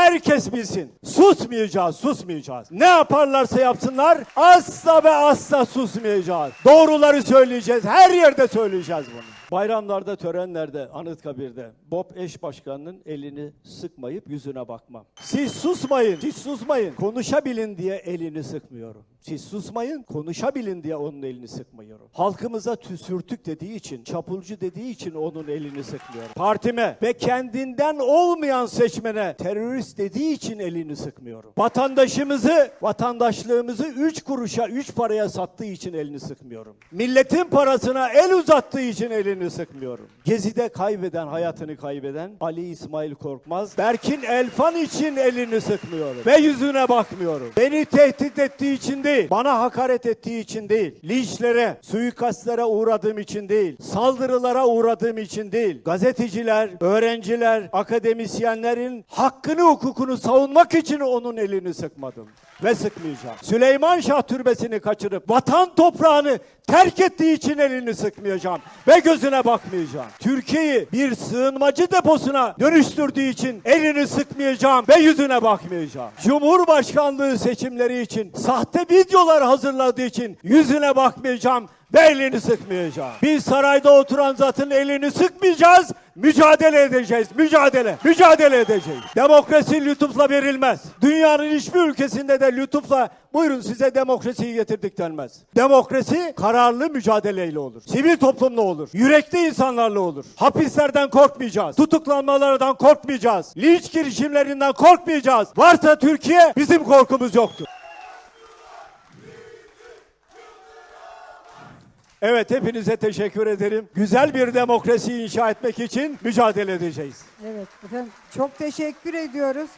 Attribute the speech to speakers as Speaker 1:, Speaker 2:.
Speaker 1: herkes bilsin. Susmayacağız, susmayacağız. Ne yaparlarsa yapsınlar asla ve asla susmayacağız. Doğruları söyleyeceğiz. Her yerde söyleyeceğiz bunu. Bayramlarda, törenlerde, Anıtkabir'de Bob eş başkanının elini sıkmayıp yüzüne bakmam. Siz susmayın, siz susmayın. Konuşabilin diye elini sıkmıyorum. Siz susmayın, konuşabilin diye onun elini sıkmıyorum. Halkımıza tüsürtük dediği için, çapulcu dediği için onun elini sıkmıyorum. Partime ve kendinden olmayan seçmene terörist dediği için elini sıkmıyorum. Vatandaşımızı, vatandaşlığımızı üç kuruşa, üç paraya sattığı için elini sıkmıyorum. Milletin parasına el uzattığı için elini sıkmıyorum. Gezi'de kaybeden, hayatını kaybeden Ali İsmail Korkmaz, Berkin Elfan için elini sıkmıyorum. Ve yüzüne bakmıyorum. Beni tehdit ettiği için değil, bana hakaret ettiği için değil, linçlere, suikastlere uğradığım için değil, saldırılara uğradığım için değil, gazeteciler, öğrenciler, akademisyenlerin hakkını, hukukunu savunmak için onun elini sıkmadım. Ve sıkmayacağım. Süleyman Şah Türbesi'ni kaçırıp vatan toprağını terk ettiği için elini sıkmayacağım. Ve gözüne bakmayacağım. Türkiye'yi bir sığınmacı deposuna dönüştürdüğü için elini sıkmayacağım ve yüzüne bakmayacağım. Cumhurbaşkanlığı seçimleri için sahte videolar hazırladığı için yüzüne bakmayacağım ve elini sıkmayacağım. Biz sarayda oturan zatın elini sıkmayacağız, mücadele edeceğiz. Mücadele, mücadele edeceğiz. Demokrasi lütufla verilmez. Dünyanın hiçbir ülkesinde de lütufla buyurun size demokrasiyi getirdik denmez. Demokrasi kararlı mücadeleyle olur. Sivil toplumla olur. Yürekli insanlarla olur. Hapislerden korkmayacağız. Tutuklanmalardan korkmayacağız. Linç girişimlerinden korkmayacağız. Varsa Türkiye bizim korkumuz yoktur. Evet hepinize teşekkür ederim. Güzel bir demokrasi inşa etmek için mücadele edeceğiz.
Speaker 2: Evet efendim çok teşekkür ediyoruz.